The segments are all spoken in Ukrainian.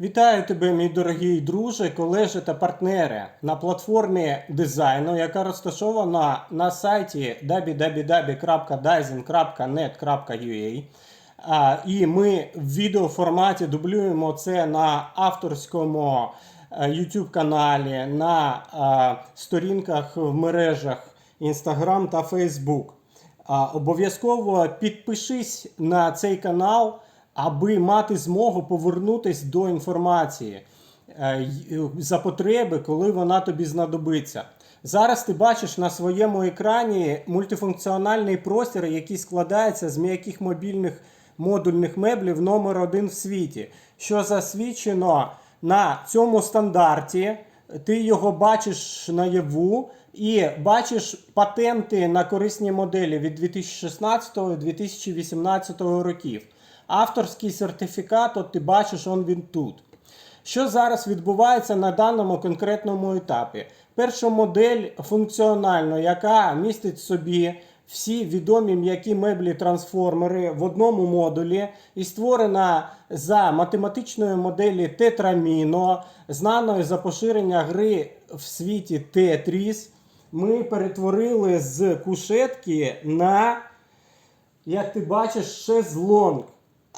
Вітаю тебе, мій дорогий друже, колеже та партнери на платформі дизайну, яка розташована на сайті www.dizing.net.ua. І ми в відеоформаті дублюємо це на авторському е, YouTube каналі, на е, сторінках в мережах Instagram та Facebook. Обов'язково підпишись на цей канал, аби мати змогу повернутися до інформації е, за потреби, коли вона тобі знадобиться. Зараз ти бачиш на своєму екрані мультифункціональний простір, який складається з м'яких мобільних модульних меблів номер один в світі, що засвідчено на цьому стандарті. Ти його бачиш наяву і бачиш патенти на корисні моделі від 2016-2018 років. Авторський сертифікат, от ти бачиш, он він тут. Що зараз відбувається на даному конкретному етапі? Перша модель функціональна, яка містить в собі всі відомі м'які меблі трансформери в одному модулі і створена за математичною моделі Tetramino, знаної за поширення гри в світі Tetris. Ми перетворили з кушетки на як ти бачиш, шезлонг.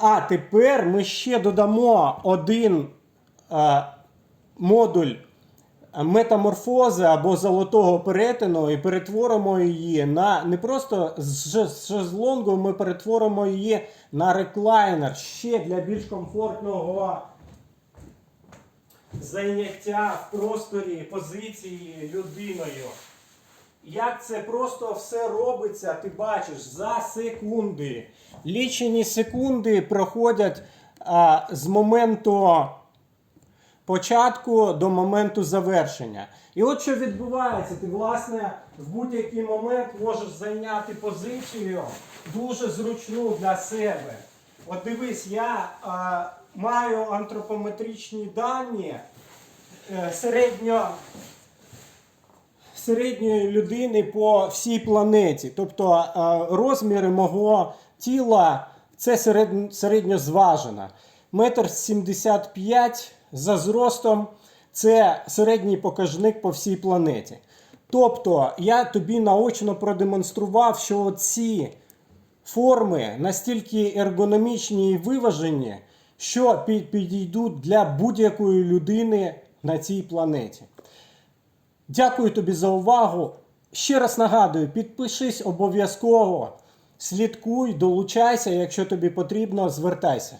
А тепер ми ще додамо один е, модуль метаморфози або золотого перетину і перетворимо її на не просто з з шезлонгу, ми перетворимо її на реклайнер ще для більш комфортного зайняття в просторі позиції людиною. Як це просто все робиться, ти бачиш за секунди. Лічені секунди проходять а, з моменту початку до моменту завершення. І от що відбувається, ти власне в будь-який момент можеш зайняти позицію дуже зручну для себе. От дивись, я а, маю антропометричні дані е, середньо середньої людини по всій планеті. Тобто е, розміри мого тіла це середньозважена. Метр 75 за зростом це середній показник по всій планеті. Тобто я тобі наочно продемонстрував, що ці форми настільки ергономічні і виважені, що підійдуть для будь-якої людини на цій планеті. Дякую тобі за увагу. Ще раз нагадую, підпишись обов'язково, слідкуй, долучайся, якщо тобі потрібно, звертайся.